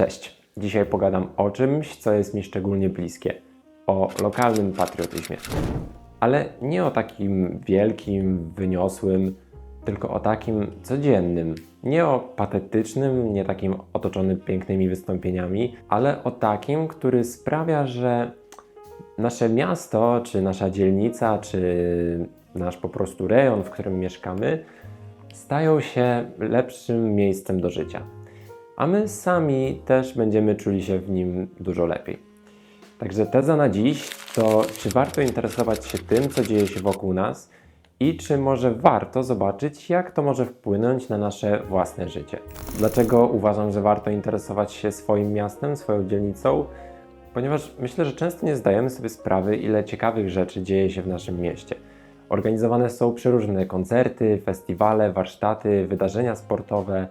Cześć. Dzisiaj pogadam o czymś, co jest mi szczególnie bliskie. O lokalnym patriotyzmie. Ale nie o takim wielkim, wyniosłym, tylko o takim codziennym. Nie o patetycznym, nie takim otoczonym pięknymi wystąpieniami, ale o takim, który sprawia, że nasze miasto, czy nasza dzielnica, czy nasz po prostu rejon, w którym mieszkamy, stają się lepszym miejscem do życia. A my sami też będziemy czuli się w nim dużo lepiej. Także teza na dziś to, czy warto interesować się tym, co dzieje się wokół nas i czy może warto zobaczyć, jak to może wpłynąć na nasze własne życie. Dlaczego uważam, że warto interesować się swoim miastem, swoją dzielnicą? Ponieważ myślę, że często nie zdajemy sobie sprawy, ile ciekawych rzeczy dzieje się w naszym mieście. Organizowane są przeróżne koncerty, festiwale, warsztaty, wydarzenia sportowe,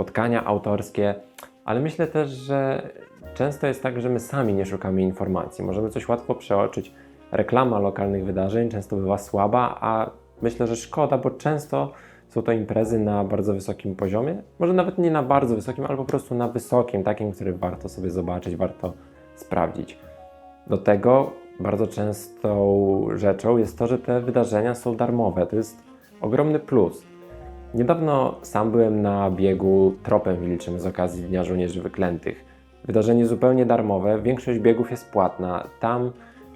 spotkania autorskie, ale myślę też, że często jest tak, że my sami nie szukamy informacji. Możemy coś łatwo przeoczyć. Reklama lokalnych wydarzeń często bywa słaba, a myślę, że szkoda, bo często są to imprezy na bardzo wysokim poziomie. Może nawet nie na bardzo wysokim, ale po prostu na wysokim, takim, który warto sobie zobaczyć, warto sprawdzić. Do tego bardzo częstą rzeczą jest to, że te wydarzenia są darmowe. To jest ogromny plus. Niedawno sam byłem na biegu Tropem Wilczym z okazji Dnia Żołnierzy Wyklętych. Wydarzenie zupełnie darmowe, większość biegów jest płatna. Tam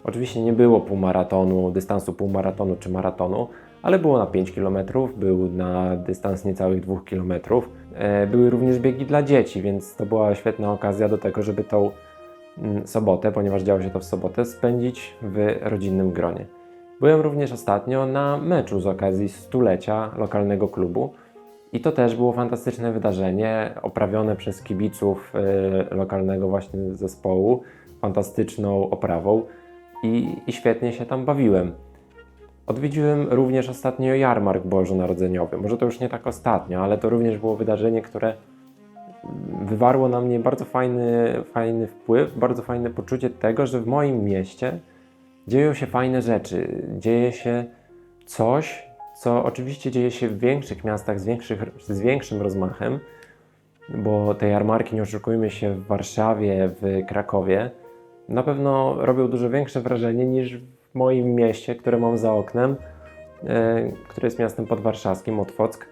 oczywiście nie było półmaratonu, dystansu półmaratonu czy maratonu, ale było na 5 km, był na dystans niecałych 2 km. E, Były również biegi dla dzieci, więc to była świetna okazja do tego, żeby tą mm, sobotę, ponieważ działo się to w sobotę, spędzić w rodzinnym gronie. Byłem również ostatnio na meczu z okazji stulecia lokalnego klubu i to też było fantastyczne wydarzenie, oprawione przez kibiców y, lokalnego właśnie zespołu, fantastyczną oprawą i, i świetnie się tam bawiłem. Odwiedziłem również ostatnio jarmark bożonarodzeniowy. Może to już nie tak ostatnio, ale to również było wydarzenie, które wywarło na mnie bardzo fajny, fajny wpływ, bardzo fajne poczucie tego, że w moim mieście dzieją się fajne rzeczy. Dzieje się coś, co oczywiście dzieje się w większych miastach z, większych, z większym rozmachem, bo te jarmarki, nie oszukujmy się, w Warszawie, w Krakowie na pewno robią dużo większe wrażenie niż w moim mieście, które mam za oknem, e, które jest miastem podwarszawskim, Otwock.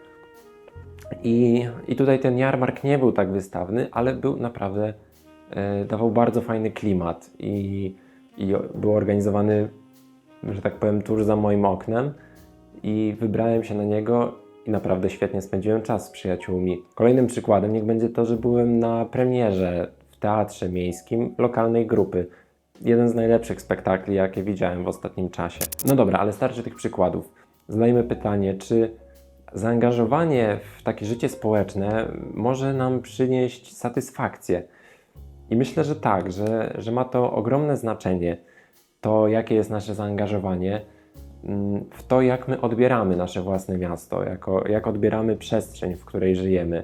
I, I tutaj ten jarmark nie był tak wystawny, ale był naprawdę, e, dawał bardzo fajny klimat i, i był organizowany, że tak powiem, tuż za moim oknem i wybrałem się na niego i naprawdę świetnie spędziłem czas z przyjaciółmi. Kolejnym przykładem niech będzie to, że byłem na premierze w teatrze miejskim lokalnej grupy. Jeden z najlepszych spektakli, jakie widziałem w ostatnim czasie. No dobra, ale starczy tych przykładów. Zadajmy pytanie, czy zaangażowanie w takie życie społeczne może nam przynieść satysfakcję? I myślę, że tak, że, że ma to ogromne znaczenie, to jakie jest nasze zaangażowanie mm, w to, jak my odbieramy nasze własne miasto, jako, jak odbieramy przestrzeń, w której żyjemy.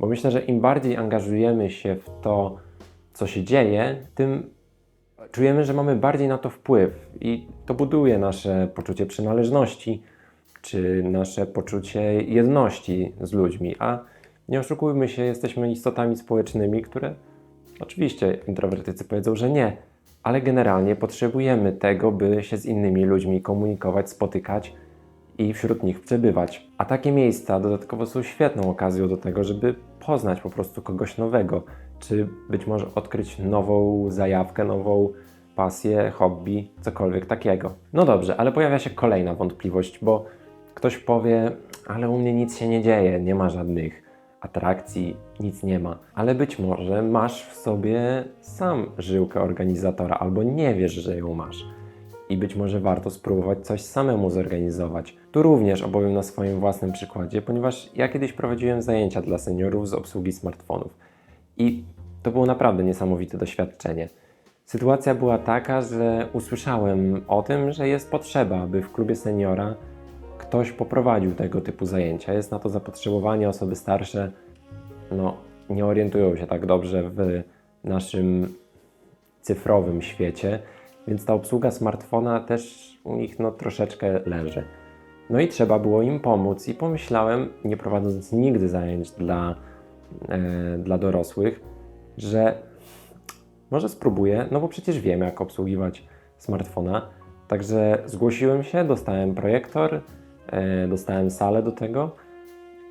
Bo myślę, że im bardziej angażujemy się w to, co się dzieje, tym czujemy, że mamy bardziej na to wpływ i to buduje nasze poczucie przynależności, czy nasze poczucie jedności z ludźmi. A nie oszukujmy się, jesteśmy istotami społecznymi, które Oczywiście introwertycy powiedzą, że nie, ale generalnie potrzebujemy tego, by się z innymi ludźmi komunikować, spotykać i wśród nich przebywać. A takie miejsca dodatkowo są świetną okazją do tego, żeby poznać po prostu kogoś nowego, czy być może odkryć nową zajawkę, nową pasję, hobby, cokolwiek takiego. No dobrze, ale pojawia się kolejna wątpliwość, bo ktoś powie, ale u mnie nic się nie dzieje, nie ma żadnych atrakcji, nic nie ma. Ale być może masz w sobie sam żyłkę organizatora, albo nie wiesz, że ją masz. I być może warto spróbować coś samemu zorganizować. Tu również opowiem na swoim własnym przykładzie, ponieważ ja kiedyś prowadziłem zajęcia dla seniorów z obsługi smartfonów. I to było naprawdę niesamowite doświadczenie. Sytuacja była taka, że usłyszałem o tym, że jest potrzeba, aby w klubie seniora ktoś poprowadził tego typu zajęcia. Jest na to zapotrzebowanie, osoby starsze no, nie orientują się tak dobrze w naszym cyfrowym świecie, więc ta obsługa smartfona też u nich no, troszeczkę leży. No i trzeba było im pomóc i pomyślałem, nie prowadząc nigdy zajęć dla, e, dla dorosłych, że może spróbuję, no bo przecież wiem, jak obsługiwać smartfona. Także zgłosiłem się, dostałem projektor, dostałem salę do tego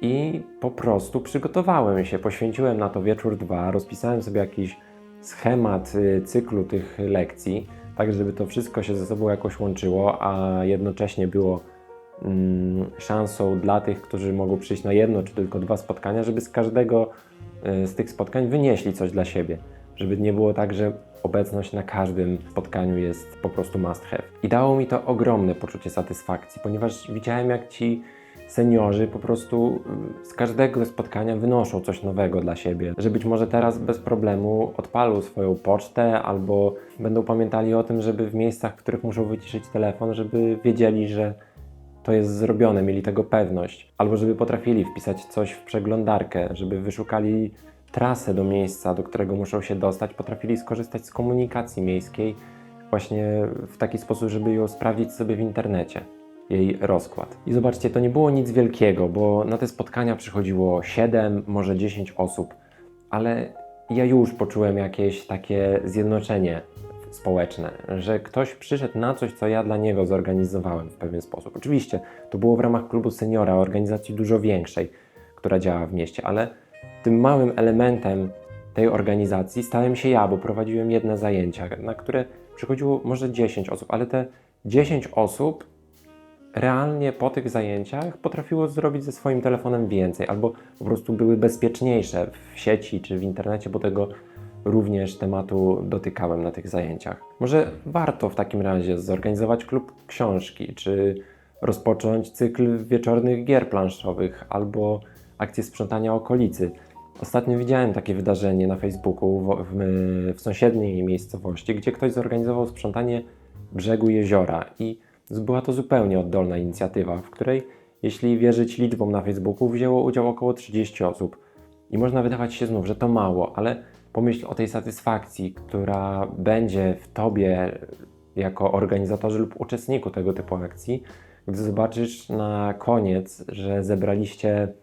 i po prostu przygotowałem się. Poświęciłem na to wieczór dwa, rozpisałem sobie jakiś schemat y, cyklu tych lekcji, tak żeby to wszystko się ze sobą jakoś łączyło, a jednocześnie było mm, szansą dla tych, którzy mogą przyjść na jedno czy tylko dwa spotkania, żeby z każdego y, z tych spotkań wynieśli coś dla siebie. Żeby nie było tak, że obecność na każdym spotkaniu jest po prostu must have. I dało mi to ogromne poczucie satysfakcji, ponieważ widziałem, jak ci seniorzy po prostu y, z każdego spotkania wynoszą coś nowego dla siebie. Że być może teraz bez problemu odpalą swoją pocztę albo będą pamiętali o tym, żeby w miejscach, w których muszą wyciszyć telefon, żeby wiedzieli, że to jest zrobione, mieli tego pewność. Albo żeby potrafili wpisać coś w przeglądarkę, żeby wyszukali trasę do miejsca, do którego muszą się dostać, potrafili skorzystać z komunikacji miejskiej właśnie w taki sposób, żeby ją sprawdzić sobie w internecie jej rozkład. I zobaczcie, to nie było nic wielkiego, bo na te spotkania przychodziło 7, może 10 osób, ale ja już poczułem jakieś takie zjednoczenie społeczne, że ktoś przyszedł na coś, co ja dla niego zorganizowałem w pewien sposób. Oczywiście to było w ramach klubu seniora, organizacji dużo większej, która działa w mieście, ale tym małym elementem tej organizacji stałem się ja, bo prowadziłem jedne zajęcia, na które przychodziło może 10 osób, ale te 10 osób realnie po tych zajęciach potrafiło zrobić ze swoim telefonem więcej, albo po prostu były bezpieczniejsze w sieci czy w internecie, bo tego również tematu dotykałem na tych zajęciach. Może warto w takim razie zorganizować klub książki, czy rozpocząć cykl wieczornych gier planszowych, albo akcję sprzątania okolicy. Ostatnio widziałem takie wydarzenie na Facebooku w, w, w sąsiedniej miejscowości, gdzie ktoś zorganizował sprzątanie brzegu jeziora i była to zupełnie oddolna inicjatywa, w której, jeśli wierzyć liczbom na Facebooku, wzięło udział około 30 osób. I można wydawać się znów, że to mało, ale pomyśl o tej satysfakcji, która będzie w tobie jako organizatorze lub uczestniku tego typu akcji, gdy zobaczysz na koniec, że zebraliście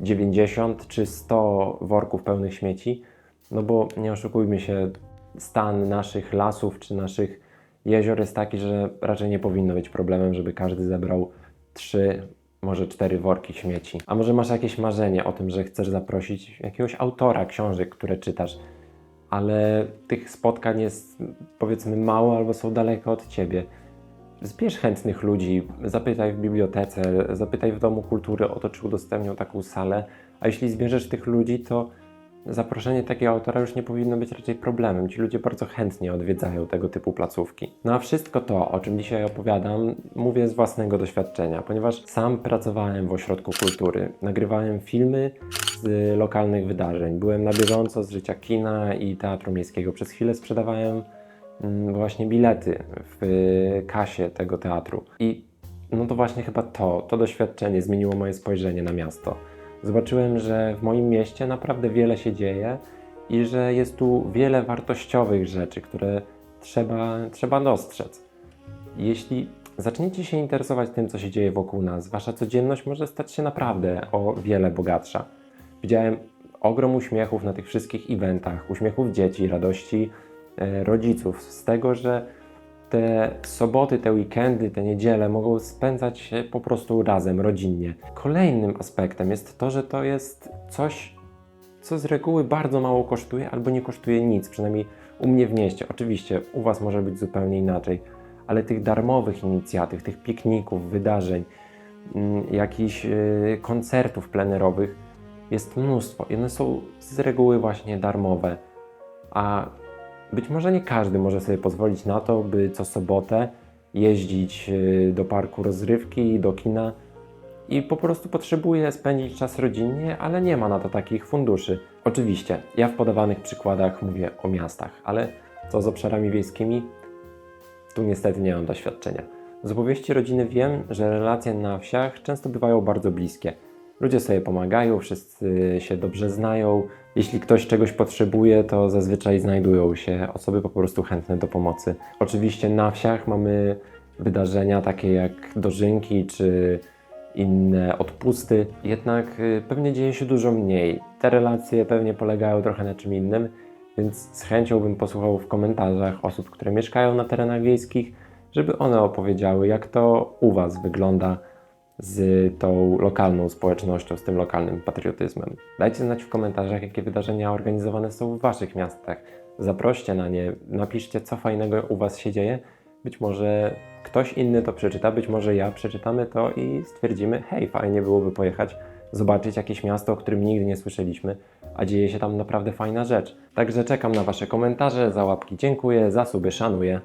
90 czy 100 worków pełnych śmieci, no bo nie oszukujmy się, stan naszych lasów czy naszych jezior jest taki, że raczej nie powinno być problemem, żeby każdy zebrał trzy, może cztery worki śmieci. A może masz jakieś marzenie o tym, że chcesz zaprosić jakiegoś autora książek, które czytasz, ale tych spotkań jest powiedzmy mało albo są daleko od ciebie. Zbierz chętnych ludzi, zapytaj w bibliotece, zapytaj w Domu Kultury o to, czy udostępnią taką salę, a jeśli zbierzesz tych ludzi, to zaproszenie takiego autora już nie powinno być raczej problemem. Ci ludzie bardzo chętnie odwiedzają tego typu placówki. No a wszystko to, o czym dzisiaj opowiadam, mówię z własnego doświadczenia, ponieważ sam pracowałem w ośrodku kultury, nagrywałem filmy z lokalnych wydarzeń, byłem na bieżąco z życia kina i teatru miejskiego. Przez chwilę sprzedawałem właśnie bilety w kasie tego teatru. I no to właśnie chyba to, to doświadczenie zmieniło moje spojrzenie na miasto zobaczyłem, że w moim mieście naprawdę wiele się dzieje i że jest tu wiele wartościowych rzeczy, które trzeba, trzeba dostrzec. Jeśli zaczniecie się interesować tym, co się dzieje wokół nas, wasza codzienność może stać się naprawdę o wiele bogatsza. Widziałem ogrom uśmiechów na tych wszystkich eventach, uśmiechów dzieci, radości rodziców z tego, że te soboty, te weekendy, te niedziele mogą spędzać się po prostu razem, rodzinnie. Kolejnym aspektem jest to, że to jest coś, co z reguły bardzo mało kosztuje albo nie kosztuje nic, przynajmniej u mnie w mieście. Oczywiście u Was może być zupełnie inaczej, ale tych darmowych inicjatyw, tych pikników, wydarzeń, mm, jakichś yy, koncertów plenerowych jest mnóstwo. One są z reguły właśnie darmowe. A być może nie każdy może sobie pozwolić na to, by co sobotę jeździć y, do parku rozrywki, do kina i po prostu potrzebuje spędzić czas rodzinnie, ale nie ma na to takich funduszy. Oczywiście, ja w podawanych przykładach mówię o miastach, ale co z obszarami wiejskimi? Tu niestety nie mam doświadczenia. Z opowieści rodziny wiem, że relacje na wsiach często bywają bardzo bliskie. Ludzie sobie pomagają, wszyscy się dobrze znają. Jeśli ktoś czegoś potrzebuje, to zazwyczaj znajdują się osoby po prostu chętne do pomocy. Oczywiście na wsiach mamy wydarzenia takie jak dożynki czy inne odpusty, jednak y, pewnie dzieje się dużo mniej. Te relacje pewnie polegają trochę na czym innym Więc z chęcią bym posłuchał w komentarzach osób, które mieszkają na terenach wiejskich, żeby one opowiedziały, jak to u Was wygląda z tą lokalną społecznością, z tym lokalnym patriotyzmem. Dajcie znać w komentarzach, jakie wydarzenia organizowane są w Waszych miastach. Zaproście na nie, napiszcie, co fajnego u Was się dzieje. Być może ktoś inny to przeczyta, być może ja przeczytamy to i stwierdzimy, hej, fajnie byłoby pojechać, zobaczyć jakieś miasto, o którym nigdy nie słyszeliśmy, a dzieje się tam naprawdę fajna rzecz. Także czekam na Wasze komentarze, za łapki dziękuję, za suby szanuję.